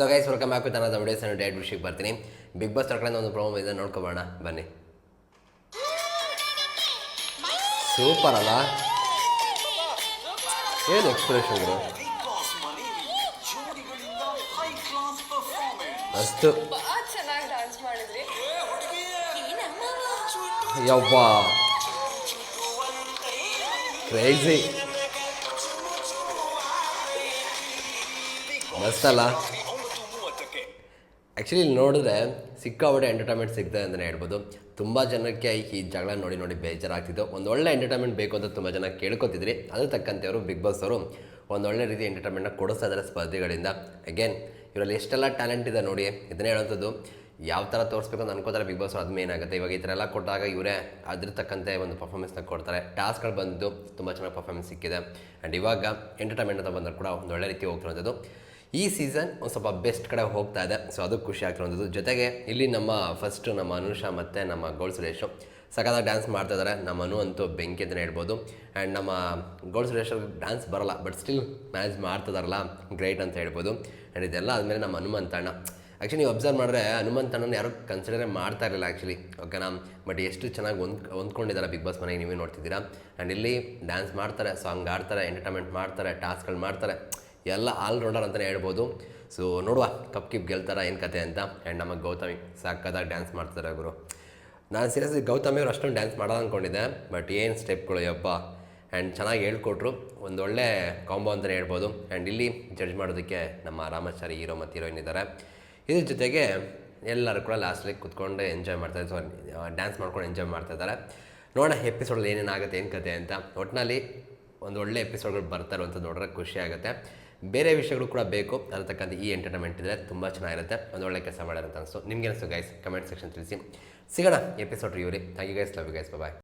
So guys welcome back with ಅನ್ನೋದು videos date ವಿಷಯಕ್ಕೆ ಬರ್ತೀನಿ. ಬಿಗ್ ಬಾಸ್ ಕಡೆಯಿಂದ ಒಂದು ಪ್ರೋಮೋ ಇದೆ ನೋಡ್ಕೊಬೋಣ. ಬನ್ನಿ. ಸೂಪರ್ ಅಲ್ಲ? ಏನು ಎಕ್ಸ್ಪ್ರೆಷನ್ ಅಷ್ಟು. ಯವ್ವ. ಕ್ರೇಜಿ ಮಸ್ತಲ್ಲ ಅಲ್ಲ? ಆ್ಯಕ್ಚುಲಿ ಇಲ್ಲಿ ನೋಡಿದ್ರೆ ಸಿಕ್ಕಾಪಟ್ಟೆ ಎಂಟರ್ಟೈನ್ಮೆಂಟ್ ಸಿಗ್ತದೆ ಅಂತಲೇ ಹೇಳ್ಬೋದು. ತುಂಬ ಜನಕ್ಕೆ ಈ ಜಗಳ ನೋಡಿ ನೋಡಿ ಬೇಜಾರಾಗ್ತಿದ್ದು ಒಂದು ಒಳ್ಳೆ ಎಂಟರ್ಟೈನ್ಮೆಂಟ್ ಬೇಕು ಅಂತ ತುಂಬ ಜನ ಕೇಳ್ಕೊತಿದ್ರಿ. ಅದ್ರ ತಕ್ಕಂತೆ ಅವರು ಬಿಗ್ ಬಾಸ್ ಅವರು ಒಂದು ಒಳ್ಳೆ ರೀತಿ ಎಂಟರ್ಟೈನ್ಮೆಂಟ್ನ ಕೊಡಿಸ್ತಾ ಇದ್ದಾರೆ ಸ್ಪರ್ಧಿಗಳಿಂದ. ಅಗೇನ್ ಇವರಲ್ಲಿ ಎಷ್ಟೆಲ್ಲ ಟ್ಯಾಲೆಂಟ್ ಇದೆ ನೋಡಿ, ಇದನ್ನೇ ಹೇಳೋಂಥದ್ದು ಯಾವ ಥರ ತೋರಿಸ್ಬೇಕು ಅಂತ ಅನ್ಕೋತಾರೆ ಬಿಗ್ ಬಾಸ್ ಅದು ಮೇನ್ ಆಗುತ್ತೆ. ಇವಾಗ ಈ ಥರ ಎಲ್ಲ ಕೊಟ್ಟಾಗ ಇವರೇ ಅದ್ರ ತಕ್ಕಂತೆ ಒಂದು ಪರ್ಫಾರ್ಮೆನ್ಸ್ನ ಕೊಡ್ತಾರೆ. ಟಾಸ್ಕ್ಗಳು ಬಂದು ತುಂಬ ಚೆನ್ನಾಗಿ ಪರ್ಫಾರ್ಮೆನ್ಸ್ ಸಿಕ್ಕಿದೆ. ಆ್ಯಂಡ್ ಇವಾಗ ಎಂಟರ್ಟೈನ್ಮೆಂಟ್ ಅಂತ ಬಂದರೂ ಕೂಡ ಒಂದು ಒಳ್ಳೆ ರೀತಿ ಹೋಗ್ತಿರೋಂಥದ್ದು ಈ ಸೀಸನ್ ಒಂದು ಸ್ವಲ್ಪ ಬೆಸ್ಟ್ ಕಡೆ ಹೋಗ್ತಾ ಇದೆ. ಸೊ ಅದು ಖುಷಿ ಆಗ್ತಿರೋದು. ಜೊತೆಗೆ ಇಲ್ಲಿ ನಮ್ಮ ಫಸ್ಟು ನಮ್ಮ ಅನುಷಾ ಮತ್ತು ನಮ್ಮ ಗೋಲ್ ಸುರೇಶು ಸಖತ್ತಾಗಿ ಡ್ಯಾನ್ಸ್ ಮಾಡ್ತಾ ಇದ್ದಾರೆ ನಮ್ಮ ಅನು ಅಂತೂ ಬೆಂಕಿ ಅಂತಲೇ ಹೇಳ್ಬೋದು. ಆ್ಯಂಡ್ ನಮ್ಮ ಗೋಲ್ ಸುರೇಶ್ ಡ್ಯಾನ್ಸ್ ಬರಲ್ಲ ಬಟ್ ಸ್ಟಿಲ್ ಮ್ಯಾನೇಜ್ ಮಾಡ್ತಿದಾರಲ್ಲ ಗ್ರೇಟ್ ಅಂತ ಹೇಳ್ಬೋದು. ಆ್ಯಂಡ್ ಇದೆಲ್ಲ ಆದಮೇಲೆ ನಮ್ಮ ಹನುಮಂತಣ್ಣ ಆ್ಯಕ್ಚುಲಿ ನೀವು ಅಬ್ಸರ್ವ್ ಮಾಡಿದ್ರೆ ಹನುಮಂತಣ್ಣನ ಯಾರು ಕನ್ಸಿಡರೇ ಮಾಡ್ತಾ ಇರಲಿಲ್ಲ ಆ್ಯಕ್ಚುಲಿ ಓಕೆನಾ ಬಟ್ ಎಷ್ಟು ಚೆನ್ನಾಗಿ ಹೊಂದ್ ಹೊಂದ್ಕೊಂಡಿದ್ದಾರೆ ಬಿಗ್ ಬಾಸ್ ಮನೆಗೆ ನೀವೇ ನೋಡ್ತಿದ್ದೀರಾ. ಆ್ಯಂಡ್ ಇಲ್ಲಿ ಡ್ಯಾನ್ಸ್ ಮಾಡ್ತಾರೆ. ಸಾಂಗ್ ಆಡ್ತಾರೆ ಎಂಟರ್ಟೈನ್ಮೆಂಟ್ ಮಾಡ್ತಾರೆ ಟಾಸ್ಕ್ಗಳು ಮಾಡ್ತಾರೆ. ಎಲ್ಲ ಆಲ್ರೌಂಡರ್ ಅಂತಲೇ ಹೇಳ್ಬೋದು. ಸೊ ನೋಡುವ ಕಪ್ ಕಿಪ್ ಗೆಲ್ತಾರ ಏನು ಕತೆ ಅಂತ. ಆ್ಯಂಡ್ ನಮ್ಮ ಗೌತಮಿ ಸಕ್ಕತ್ತಾಗಿ ಡ್ಯಾನ್ಸ್ ಮಾಡ್ತಾರೆ ಗುರು. ನಾನು ಸೀರಿಯಸ್ಲಿ ಗೌತಮಿ ಅವರು ಅಷ್ಟೊಂದು ಡ್ಯಾನ್ಸ್ ಮಾಡೋದು ಅಂದ್ಕೊಂಡಿದ್ದೆ ಬಟ್ ಏನು ಸ್ಟೆಪ್ಗಳು ಯಪ್ಪ. ಆ್ಯಂಡ್ ಚೆನ್ನಾಗಿ ಹೇಳ್ಕೊಟ್ರು. ಒಂದು ಒಳ್ಳೆ ಕಾಂಬೋ ಅಂತಲೇ ಹೇಳ್ಬೋದು. ಆ್ಯಂಡ್ ಇಲ್ಲಿ ಜಡ್ಜ್ ಮಾಡೋದಕ್ಕೆ ನಮ್ಮ ರಾಮಾಚಾರಿ ಹೀರೋ ಮತ್ತು ಹೀರೋಯಿನ್ ಇದ್ದಾರೆ ಇದ್ರ. ಜೊತೆಗೆ ಎಲ್ಲರೂ ಕೂಡ ಲಾಸ್ಟ್ಲಿ ಕುತ್ಕೊಂಡು ಎಂಜಾಯ್ ಮಾಡ್ತಾರೆ ಸೊ ಡ್ಯಾನ್ಸ್ ಮಾಡ್ಕೊಂಡು ಎಂಜಾಯ್ ಮಾಡ್ತಾ ಇದ್ದಾರೆ ನೋಡೋಣ ಎಪಿಸೋಡಲ್ಲಿ ಏನೇನಾಗುತ್ತೆ ಏನು ಕತೆ ಅಂತ. ಒಟ್ಟಿನಲ್ಲಿ ಒಂದು ಒಳ್ಳೆ ಎಪಿಸೋಡ್ಗಳು ಬರ್ತಾ ಅಂತ ನೋಡಿದ್ರೆ ಖುಷಿ ಆಗುತ್ತೆ. ಬೇರೆ ವಿಷಯಗಳು ಕೂಡ ಬೇಕು ಅನ್ನತಕ್ಕಂಥ ಈ ಎಂಟರ್ಟೈನ್ಮೆಂಟ್ ಇದ್ದರೆ ತುಂಬ ಚೆನ್ನಾಗಿರುತ್ತೆ. ಒಂದು ಒಳ್ಳೆ ಕೆಲಸ ಮಾಡ್ಯಾರ ಅಂತ ಅನಿಸ್ತು. ನಿಮ್ಗೆ ಅನಿಸ್ತು ಗೈಸ್ ಕಮೆಂಟ್ ಸೆಕ್ಷನ್ ತಿಳಿಸಿ. ಸಿಗೋಣ episode ರಿವ್ಯೂರಿ thank you guys love you guys bye